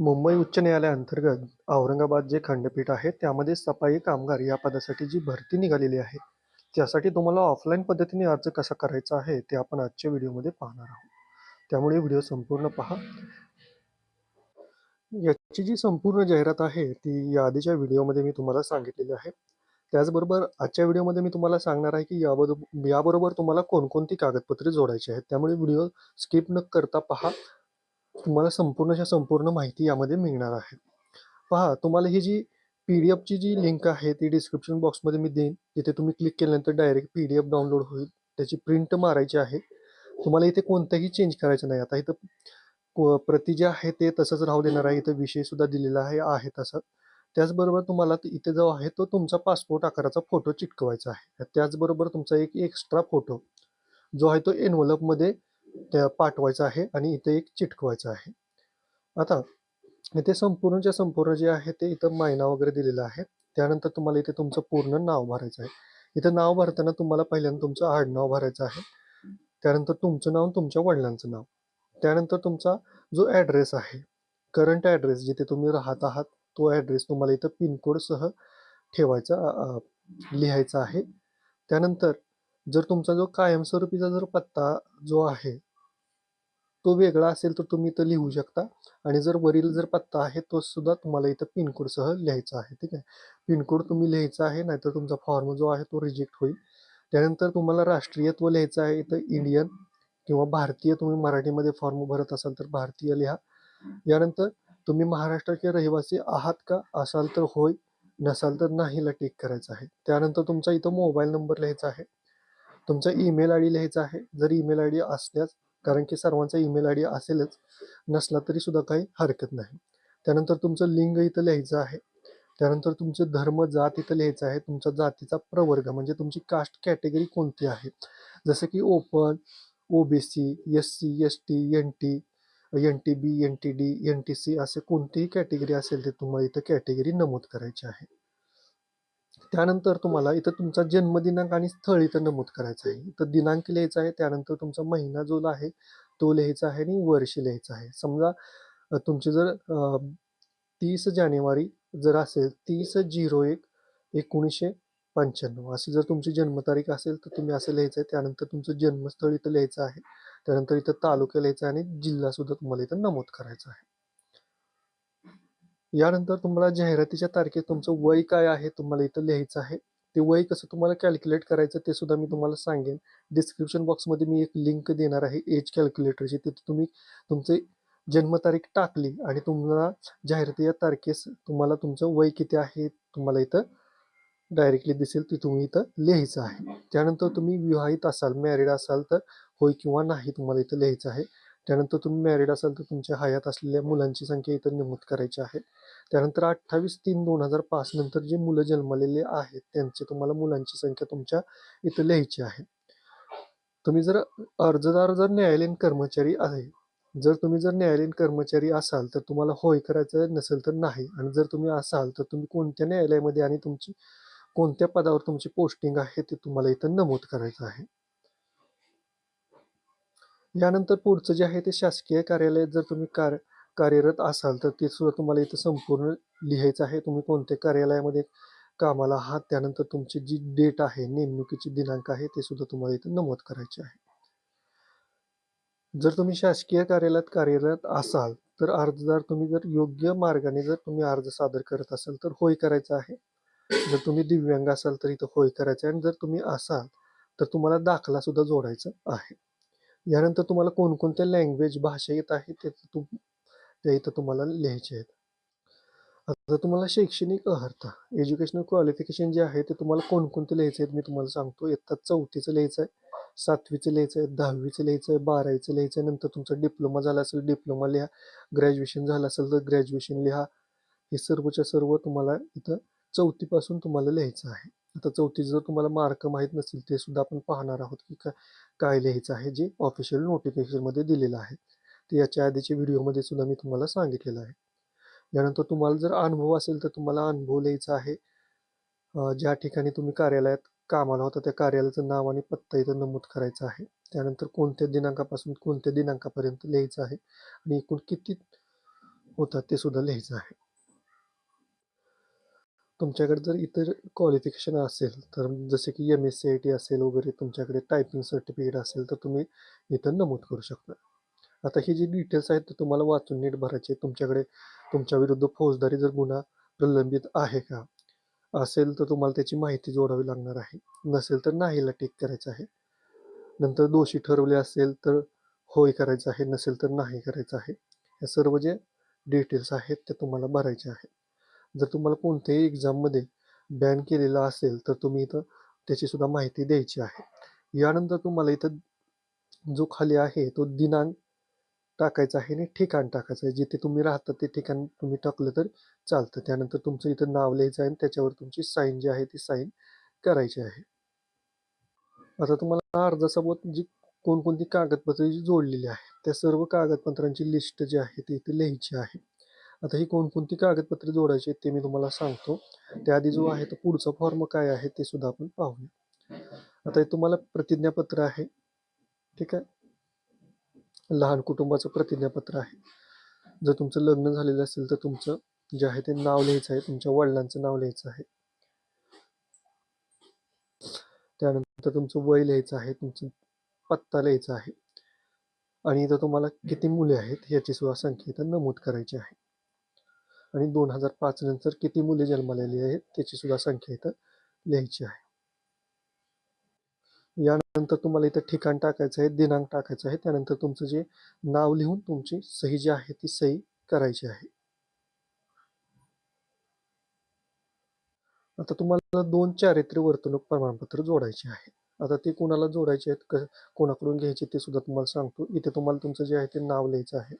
मुंबई उच्च न्यायालयाअंतर्गत औरंगाबाद जे खंडपीठ आहे त्यामध्ये सफाई कामगार या पदासाठी जी भरती निघालेली आहे त्यासाठी तुम्हाला ऑफलाईन पद्धतीने अर्ज कसा करायचा आहे ते आपण आजच्या व्हिडिओमध्ये पाहणार आहोत. त्यामुळे व्हिडिओ संपूर्ण पहा. याची जी संपूर्ण जाहिरात आहे ती या आधीच्या व्हिडिओमध्ये मी तुम्हाला सांगितलेली आहे. त्याचबरोबर आजच्या व्हिडिओमध्ये मी तुम्हाला सांगणार आहे की याबरोबर याबरोबर तुम्हाला कोणकोणती कागदपत्रे जोडायची आहेत त्यामुळे व्हिडिओ स्किप न करता पहा. तुम्हाला संपूर्णच्या संपूर्ण माहिती यामध्ये मिळणार आहे. पहा तुम्हाला ही जी पी डी एफची जी लिंक आहे ती डिस्क्रिप्शन बॉक्समध्ये मी देईन. तिथे तुम्ही क्लिक केल्यानंतर direct P D F download होईल. त्याची प्रिंट मारायची आहे. तुम्हाला इथे कोणतंही चेंज करायचं नाही. आता इथं प्रति जे आहे ते तसंच राहू देणार आहे. इथं विषय सुद्धा दिलेला आहे आहे तसं. त्याचबरोबर तुम्हाला इथे जो आहे तो तुमचा पासपोर्ट आकाराचा फोटो चिटकवायचा आहे. त्याचबरोबर तुमचा एक एक्स्ट्रा फोटो जो आहे तो envelope त्या पाठवायचं आहे आणि इथे एक चिटकवायचं आहे. आता इथे संपूर्णच्या संपूर्ण जे आहे ते इथं मायना वगैरे दिलेला आहे. त्यानंतर तुम्हाला इथे तुमचं पूर्ण नाव भरायचं आहे. इथं नाव भरताना तुम्हाला पहिल्यांदा तुमचं आडनाव भरायचं आहे. त्यानंतर तुमचं नाव तुमच्या वडिलांचं नाव. त्यानंतर तुमचा जो ॲड्रेस आहे करंट ॲड्रेस जिथे तुम्ही राहत आहात तो ॲड्रेस तुम्हाला इथं पिनकोडसह ठेवायचा लिहायचा आहे. त्यानंतर जर तुमचा जो कायमस्वरूपीचा जर पत्ता जो आहे तो वेगळा असेल तर तुम्ही इथं लिहू शकता. आणि जर वरील जर पत्ता आहे तो सुद्धा तुम्हाला इथं पिनकोडसह लिहायचा आहे ठीक आहे? पिनकोड तुम्ही लिहायचा आहे नाहीतर तुमचा फॉर्म जो आहे तो रिजेक्ट होईल. त्यानंतर तुम्हाला राष्ट्रीयत्व लिहायचं आहे इथं इंडियन किंवा भारतीय तुम्ही मराठीमध्ये फॉर्म भरत असाल तर भारतीय लिहा. यानंतर तुम्ही महाराष्ट्राचे रहिवासी आहात का? असाल तर होय नसाल तर नाहीला टिक करायचं आहे. त्यानंतर तुमचा इथं मोबाईल नंबर लिहायचा आहे. तुमचा ईमेल आय डी लिहायचा आहे. जर ईमेल आय डी असल्यास कारण की सर्वांचा ईमेल आय डी असेलच नसला तरी सुद्धा काही हरकत नाही. त्यानंतर तुमचं लिंग इथं लिहायचं आहे. त्यानंतर तुमचं धर्म जात इथं लिहायचं आहे. तुमचा जातीचा प्रवर्ग म्हणजे तुमची कास्ट कॅटेगरी कोणती आहे? जसं की open OBC S C S T N T N T B N T D N T C असे कोणतीही कॅटेगरी असेल ते तुम्हाला इथं कॅटेगरी नमूद करायची आहे. त्यानंतर तुम्हाला इथं तुमचा जन्मदिनांक आणि स्थळ इथं नमूद करायचं आहे. इथं दिनांक लिहायचा आहे त्यानंतर तुमचा महिना जो आहे तो लिहायचा आहे आणि वर्ष लिहायचं आहे. समजा तुमचे जर तीस जानेवारी जर असेल तीस झिरो एक एकोणीसशे पंच्याण्णव अशी जर तुमची जन्मतारीख असेल तर तुम्ही असं लिहायचं आहे. त्यानंतर तुमचं जन्मस्थळ इथं लिहायचं आहे. त्यानंतर इथं तालुका लिहायचा आहे आणि जिल्हा सुद्धा तुम्हाला इथं नमूद करायचा आहे. यानंतर तुम्हाला जाहिरातीच्या तारखेत तुमचं वय काय आहे तुम्हाला इथं लिहायचं आहे. ते वय कसं तुम्हाला कॅल्क्युलेट करायचं ते सुद्धा मी तुम्हाला सांगेन. डिस्क्रिप्शन बॉक्समध्ये मी एक लिंक देणार आहे एज कॅल्क्युलेटरची तिथे तुम्ही तुमचे जन्मतारीख टाकली आणि तुम्हाला जाहिरातीच्या तारखेस तुम्हाला तुमचं वय किती आहे तुम्हाला इथं डायरेक्टली दिसेल. ते तुम्ही इथं लिहायचं आहे. त्यानंतर तुम्ही विवाहित असाल मॅरिड असाल तर होय किंवा नाही तुम्हाला इथं लिहायचं आहे. त्यानंतर तुम्ही मॅरिड असाल तर तुमच्या हयात असलेल्या मुलांची संख्या इथं नमूद करायची आहे. त्यानंतर अठ्ठावीस तीन दोन हजार पाच नंतर जे मुलं जन्मलेले आहेत त्यांची तुम्हाला मुलांची संख्या तुमच्या इथं लिहायची आहे. तुम्ही जर अर्जदार जर न्यायालयीन कर्मचारी आहे जर तुम्ही जर न्यायालयीन कर्मचारी असाल तर तुम्हाला होय करायचं नसेल तर नाही. आणि जर तुम्ही असाल तर तुम्ही कोणत्या न्यायालयामध्ये आणि तुमची कोणत्या पदावर तुमची पोस्टिंग आहे ते तुम्हाला इथं नमूद करायचं आहे. यानंतर पुढचं जे आहे ते शासकीय कार्यालयात जर तुम्ही कार्य कार्यरत असाल तर ते सुद्धा तुम्हाला इथं संपूर्ण लिहायचं आहे. तुम्ही कोणत्या कार्यालयामध्ये कामाला आहात त्यानंतर तुमची जी डेट आहे नेमणुकीची दिनांक आहे ते सुद्धा तुम्हाला इथं नमूद करायचे आहे. जर तुम्ही शासकीय कार्यालयात कार्यरत असाल तर अर्जदार तुम्ही जर योग्य मार्गाने जर तुम्ही अर्ज सादर करत असाल तर होय करायचं आहे. जर तुम्ही दिव्यांग असाल तर इथं होय करायचं आहे. आणि जर तुम्ही असाल तर तुम्हाला दाखला सुद्धा जोडायचा आहे. यानंतर तुम्हाला कोणकोणत्या लँग्वेज भाषा येत आहे ते तुम ते इथं तुम्हाला लिहायचे आहेत. आता तुम्हाला शैक्षणिक अर्हता एज्युकेशनल क्वालिफिकेशन जे आहे ते तुम्हाला कोणकोणते लिहायचे आहेत मी तुम्हाला सांगतो. इयत्ता चौथीचं लिहायचं आहे सातवीचं लिहायचं आहे दहावीचं लिहायचं आहे बारावीचं लिहायचं आहे नंतर तुमचा डिप्लोमा झाला असेल डिप्लोमा लिहा. ग्रॅज्युएशन झालं असेल तर ग्रॅज्युएशन लिहा. हे सर्वच्या सर्व तुम्हाला इथं चौथीपासून तुम्हाला लिहायचं आहे. आता चौथी जर तुम्हाला मार्क माहीत नसतील ते सुद्धा आपण पाहणार आहोत की का काय लिहायचं आहे जे ऑफिशियल नोटिफिकेशनमध्ये दिलेलं आहे. ते याच्या आधीच्या व्हिडिओमध्ये सुद्धा मी तुम्हाला सांगितलेलं आहे. यानंतर तुम्हाला जर अनुभव असेल तर तुम्हाला अनुभव लिहायचा आहे. ज्या ठिकाणी तुम्ही कार्यालयात कामाला होता त्या कार्यालयाचं नाव आणि पत्ता इथं नमूद करायचा आहे. त्यानंतर कोणत्या दिनांकापासून कोणत्या दिनांकापर्यंत लिहायचं आहे आणि एकूण किती होतात ते सुद्धा लिहायचं आहे. तुमच्याकडे जर इतर क्वालिफिकेशन असेल तर जसे की M S C I T असेल वगैरे तुमच्याकडे टायपिंग सर्टिफिकेट असेल तर तुम्ही इथं नमूद करू शकता. आता ही जी डिटेल्स आहेत ते तुम्हाला वाचून नीट भरायचे. तुमच्याकडे तुमच्या विरुद्ध फौजदारी जर गुन्हा प्रलंबित आहे का असेल तर तुम्हाला त्याची माहिती जोडावी लागणार आहे. नसेल तर नाहीला टिक करायचं आहे. नंतर दोषी ठरवले असेल तर होय करायचं आहे. नसेल तर नाही करायचं आहे. हे सर्व जे डिटेल्स आहेत ते तुम्हाला भरायचे आहेत जर तुम्हाला कोणत्याही एक्झाममध्ये बॅन केलेला असेल तर तुम्ही इथं त्याची सुद्धा माहिती द्यायची आहे. यानंतर तुम्हाला इथं जो खाली आहे तो दिनांक टाकायचा आहे आणि ठिकाण टाकायचं आहे. जिथे तुम्ही राहता ते ठिकाण तुम्ही टाकलं तर चालतं. त्यानंतर तुमचं इथं नाव लिहायचं आहे आणि त्याच्यावर तुमची साईन जी आहे ती साईन करायची आहे. आता तुम्हाला अर्जासोबत जी कोणकोणती कागदपत्रे जी जोडलेली आहेत त्या सर्व कागदपत्रांची लिस्ट जी आहे ती इथे लिहायची आहे. आता ही कोणकोणती कागदपत्रे जोडायची आहेत ते मी तुम्हाला सांगतो. त्याआधी जो आहे तो पुढचा फॉर्म काय आहे ते सुद्धा आपण पाहूया. आता हे तुम्हाला प्रतिज्ञापत्र आहे. ठीक आहे? लहान कुटुंबाचं प्रतिज्ञापत्र आहे. जर तुमचं लग्न झालेलं असेल तर तुमचं जे आहे ते नाव लिहायचं आहे. तुमच्या वडिलांचं नाव लिहायचं आहे. त्यानंतर तुमचं वय लिहायचं आहे. तुमचं पत्ता लिहायचा आहे. आणि इथं तुम्हाला किती मुले आहेत याची सुद्धा संख्या इथं नमूद करायची आहे. आणि दोन हजार पाच नंतर किती मुले जन्मालेली आहेत त्याची सुद्धा संख्या इथं लिहायची आहे. यानंतर तुम्हाला इथं ठिकाण टाकायचं आहे दिनांक टाकायचं आहे. त्यानंतर तुमचं जे नाव लिहून तुमची सही जी आहे ती सही करायची आहे. आता तुम्हाला दोन चारित्र्य वर्तणूक प्रमाणपत्र जोडायचे आहे. आता ते कोणाला जोडायचे आहेत कोणाकडून घ्यायचे ते सुद्धा तुम्हाला सांगतो. इथे तुम्हाला तुमचं जे आहे ते नाव लिहायचं आहे.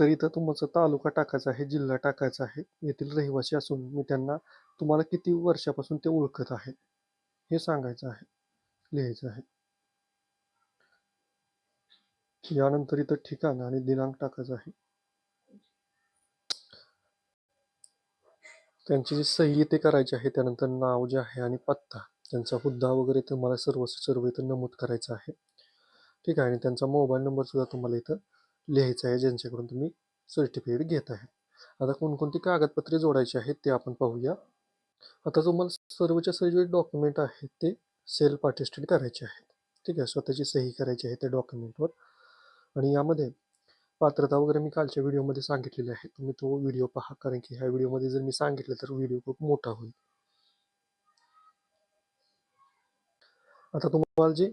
तर इथं तुमचा तालुका टाकायचा आहे जिल्हा टाकायचा आहे येथील रहिवासी असून मी त्यांना तुम्हाला किती वर्षापासून ते ओळखत आहे हे सांगायचं आहे लिहायचं आहे. यानंतर इथं ठिकाण आणि दिनांक टाकायचा आहे. त्यांची जी सही इथे करायची आहे त्यानंतर नाव जे आहे आणि पत्ता त्यांचा हुद्दा वगैरे तुम्हाला सर्व सर्व इथं नमूद करायचं आहे. ठीक आहे आणि त्यांचा मोबाईल नंबर सुद्धा तुम्हाला इथं लिहायचं आहे ज्यांच्याकडून तुम्ही सर्टिफिकेट घेत आहे. आता कोणकोणती कागदपत्रे जोडायची आहेत ते आपण पाहूया. आता तुम्हाला सर्वच्या सर्व जे डॉक्युमेंट आहेत ते सेल्फ अटेस्टेड करायचे आहेत. ठीक आहे स्वतःची सही करायची आहे त्या डॉक्युमेंटवर आणि यामध्ये पात्रता वगैरे मी कालच्या व्हिडिओमध्ये सांगितलेली आहे. तुम्ही तो व्हिडिओ पहा कारण की ह्या व्हिडिओमध्ये जर मी सांगितलं तर व्हिडिओ खूप मोठा होईल. आता तुम्हाला जे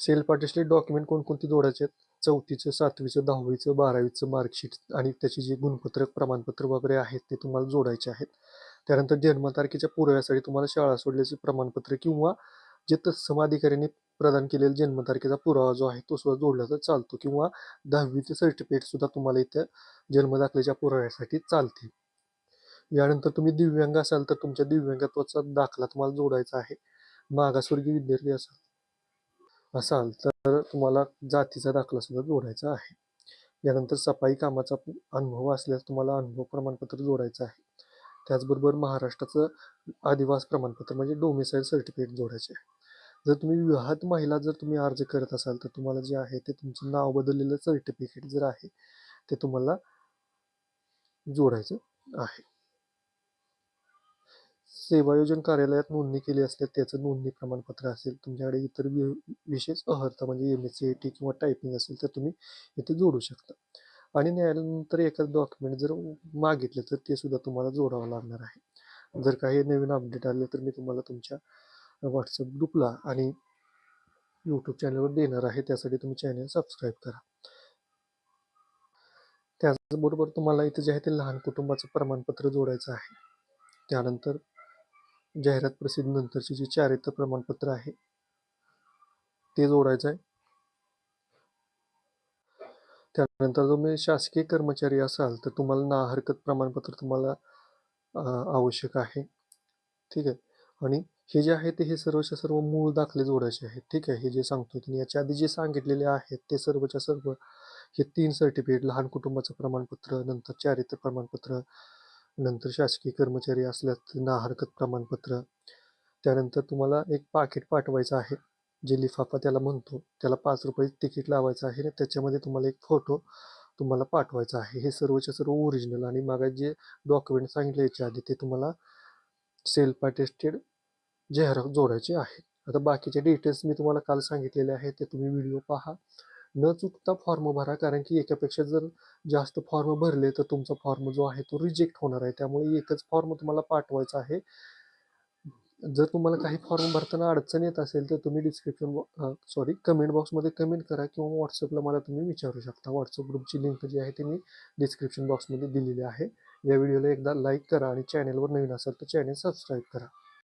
सेल्फ अटेस्टेड डॉक्युमेंट कोणकोणती जोडायचे आहेत चौथीचं सातवीचं दहावीचं बारावीचं मार्कशीट आणि त्याची जे गुणपत्रक प्रमाणपत्र वगैरे आहेत ते तुम्हाला जोडायचे आहेत. त्यानंतर जन्मतारखेच्या पुराव्यासाठी तुम्हाला शाळा सोडल्याचे प्रमाणपत्र किंवा जे तत्सम अधिकाऱ्यांनी प्रदान केलेला जन्मतारखेचा पुरावा जो आहे तो सुद्धा जोडला तर चालतो किंवा दहावीचे सर्टिफिकेट सुद्धा तुम्हाला इथे जन्मदाखल्याच्या पुराव्यासाठी चालते. यानंतर तुम्ही दिव्यांग असाल तर तुमच्या दिव्यांगत्वाचा दाखला तुम्हाला जोडायचा आहे. मागासवर्गीय विद्यार्थी असाल असाल तर तुम्हाला जातीचा दाखला सुद्धा जोडायचा आहे. यानंतर सफाई कामाचा अनुभव असल्यास तुम्हाला अनुभव प्रमाणपत्र जोडायचं आहे. त्याचबरोबर महाराष्ट्राचं आदिवास प्रमाणपत्र म्हणजे डोमिसाईल सर्टिफिकेट जोडायचे आहे. जर तुम्ही विवाहात महिला जर तुम्ही अर्ज करत असाल तर तुम्हाला जे आहे ते तुमचं नाव बदललेलं सर्टिफिकेट जर आहे ते तुम्हाला जोडायचं आहे. सेवायोजन कार्यालयात नोंदणी केली असल्यास त्याचं नोंदणी प्रमाणपत्र असेल तुमच्याकडे इतर वि- विशेष अहर्ता म्हणजे M S C A T किंवा टायपिंग असेल तर तुम्ही इथे जोडू शकता. आणि न्यायालयानंतर एखादं डॉक्युमेंट जर मागितलं तर ते सुद्धा तुम्हाला जोडावं लागणार आहे. जर काही नवीन अपडेट आले तर मी तुम्हाला तुमच्या व्हॉट्सअप ग्रुपला आणि यूट्यूब चॅनलवर देणार आहे. त्यासाठी तुम्ही चॅनल सबस्क्राईब करा. त्याचबरोबर तुम्हाला इथे जे आहे ते लहान कुटुंबाचं प्रमाणपत्र जोडायचं आहे. त्यानंतर जाहिरात प्रसिद्धीनंतरची जी चारित्र्य प्रमाणपत्र आहे ते जोडायचं आहे. त्यानंतर तुम्ही शासकीय कर्मचारी असाल तर तुम्हाला ना हरकत प्रमाणपत्र तुम्हाला आवश्यक आहे. ठीक आहे? आणि हे जे आहे ते हे सर्वच्या सर्व मूळ दाखले जोडायचे आहेत. ठीक आहे? हे जे सांगतो तुम्ही याच्या आधी जे सांगितलेले आहेत ते सर्वच्या सर्व हे तीन सर्टिफिकेट लहान कुटुंबाचं प्रमाणपत्र नंतर चारित्र्य प्रमाणपत्र नंतर शासकीय कर्मचारी असल्यास त्यांना हरकत प्रमाणपत्र. त्यानंतर तुम्हाला एक पाकिट पाठवायचं आहे. जे लिफाफा त्याला म्हणतो त्याला पाच रुपये तिकीट लावायचं आहे आणि त्याच्यामध्ये तुम्हाला एक फोटो तुम्हाला पाठवायचा आहे. हे सर्वच्या सर्व ओरिजिनल आणि मागा जे डॉक्युमेंट सांगितले याच्या आधी ते तुम्हाला सेल्फ अटेस्टेड झेरॉक्स जोडायचे आहे. आता बाकीचे डिटेल्स मी तुम्हाला काल सांगितलेले आहे ते तुम्ही व्हिडिओ पहा. न चुकता फॉर्म भरा. कारण की एकापेक्षा जर जास्त फॉर्म भरले तर तुमचा फॉर्म जो आहे तो रिजेक्ट होणार आहे. त्यामुळे एकच फॉर्म तुम्हाला पाठवायचा आहे. जर तुम्हाला काही फॉर्म भरताना अडचण येत असेल तर तुम्ही डिस्क्रिप्शन सॉरी कमेंट बॉक्समध्ये कमेंट करा किंवा व्हॉट्सअपला मला तुम्ही विचारू शकता. व्हॉट्सअप ग्रुपची लिंक जी आहे ती मी डिस्क्रिप्शन बॉक्समध्ये दिलेली आहे. या व्हिडिओला एकदा लाईक करा आणि चॅनलवर नवीन असेल तर चॅनल सबस्क्राईब करा.